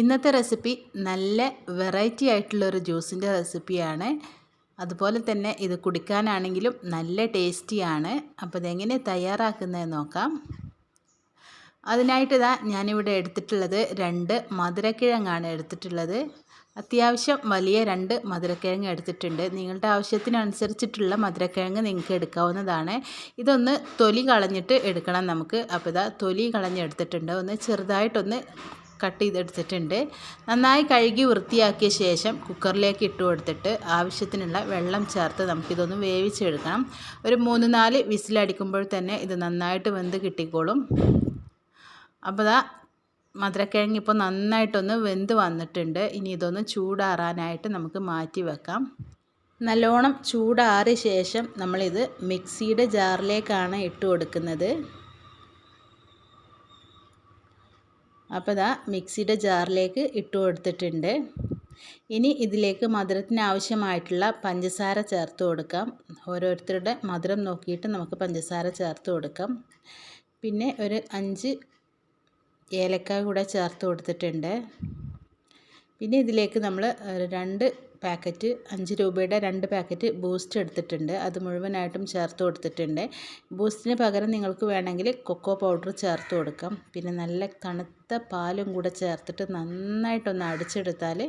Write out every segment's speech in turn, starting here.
ഇന്നത്തെ റെസിപ്പി നല്ല വെറൈറ്റി ആയിട്ടുള്ളൊരു ജ്യൂസിന്റെ റെസിപ്പിയാണ്. അതുപോലെ തന്നെ ഇത് കുടിക്കാനാണെങ്കിലും നല്ല ടേസ്റ്റിയാണ്. അപ്പോൾ ഇതെങ്ങനെ തയ്യാറാക്കുന്നത് നോക്കാം. അതിനായിട്ട് ഞാനിവിടെ എടുത്തിട്ടുള്ളത് രണ്ട് മധുരക്കിഴങ്ങാണ് എടുത്തിട്ടുള്ളത്. അത്യാവശ്യം വലിയ രണ്ട് മധുരക്കിഴങ്ങ് എടുത്തിട്ടുണ്ട്. നിങ്ങളുടെ ആവശ്യത്തിനനുസരിച്ചിട്ടുള്ള മധുരക്കിഴങ്ങ് നിങ്ങൾക്ക് എടുക്കാവുന്നതാണ്. ഇതൊന്ന് തൊലി കളഞ്ഞിട്ട് എടുക്കണം നമുക്ക്. അപ്പോൾ ഇതാ തൊലി കളഞ്ഞെടുത്തിട്ടുണ്ട്. ഒന്ന് ചെറുതായിട്ടൊന്ന് കട്ട് ചെയ്തെടുത്തിട്ടുണ്ട് നന്നായി കഴുകി വൃത്തിയാക്കിയ ശേഷം കുക്കറിലേക്ക് ഇട്ട് കൊടുത്തിട്ട് ആവശ്യത്തിനുള്ള വെള്ളം ചേർത്ത് നമുക്കിതൊന്ന് വേവിച്ചെടുക്കണം. ഒരു മൂന്ന് നാല് വിസിലടിക്കുമ്പോൾ തന്നെ ഇത് നന്നായിട്ട് വെന്ത് കിട്ടിക്കോളും. അപ്പോൾ ദാ മധുരക്കിഴങ്ങ് ഇപ്പോൾ നന്നായിട്ടൊന്ന് വെന്ത് വന്നിട്ടുണ്ട്. ഇനി ഇതൊന്ന് ചൂടാറാനായിട്ട് നമുക്ക് മാറ്റി വെക്കാം. നല്ലോണം ചൂടാറിയ ശേഷം നമ്മളിത് മിക്സിയുടെ ജാറിലേക്കാണ് ഇട്ട് കൊടുക്കുന്നത്. അപ്പോൾ ഇതാ മിക്സിയുടെ ജാറിലേക്ക് ഇട്ട് കൊടുത്തിട്ടുണ്ട്. ഇനി ഇതിലേക്ക് മധുരത്തിന് ആവശ്യമായിട്ടുള്ള പഞ്ചസാര ചേർത്ത് കൊടുക്കാം. ഓരോരുത്തരുടെ മധുരം നോക്കിയിട്ട് നമുക്ക് പഞ്ചസാര ചേർത്ത് കൊടുക്കാം. പിന്നെ ഒരു അഞ്ച് ഏലക്ക കൂടെ ചേർത്ത് കൊടുത്തിട്ടുണ്ട്. പിന്നെ ഇതിലേക്ക് നമ്മൾ രണ്ട് പാക്കറ്റ് അഞ്ച് രൂപയുടെ രണ്ട് പാക്കറ്റ് ബൂസ്റ്റ് എടുത്തിട്ടുണ്ട്. അത് മുഴുവനായിട്ടും ചേർത്ത് കൊടുത്തിട്ടുണ്ട്. ബൂസ്റ്റിന് പകരം നിങ്ങൾക്ക് വേണമെങ്കിൽ കൊക്കോ പൗഡർ ചേർത്ത് കൊടുക്കാം. പിന്നെ നല്ല തണുത്ത പാലും കൂടെ ചേർത്തിട്ട് നന്നായിട്ടൊന്ന് അടിച്ചെടുത്താൽ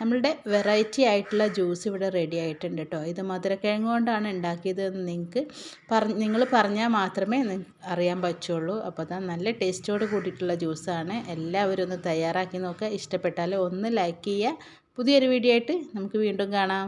നമ്മളുടെ വെറൈറ്റി ആയിട്ടുള്ള ജ്യൂസ് ഇവിടെ റെഡി ആയിട്ടുണ്ട് കേട്ടോ. ഇത് മധുരക്കിഴങ്ങ് കൊണ്ടാണ് ഉണ്ടാക്കിയത് എന്ന് നിങ്ങൾക്ക് പറഞ്ഞ് നിങ്ങൾ പറഞ്ഞാൽ മാത്രമേ അറിയാൻ പറ്റുള്ളൂ. അപ്പോൾ അതാ നല്ല ടേസ്റ്റോട് കൂടിയിട്ടുള്ള ജ്യൂസാണ്. എല്ലാവരും ഒന്ന് തയ്യാറാക്കി നോക്കുക. ഇഷ്ടപ്പെട്ടാൽ ഒന്ന് ലൈക്ക് ചെയ്യുക. പുതിയൊരു വീഡിയോ ആയിട്ട് നമുക്ക് വീണ്ടും കാണാം.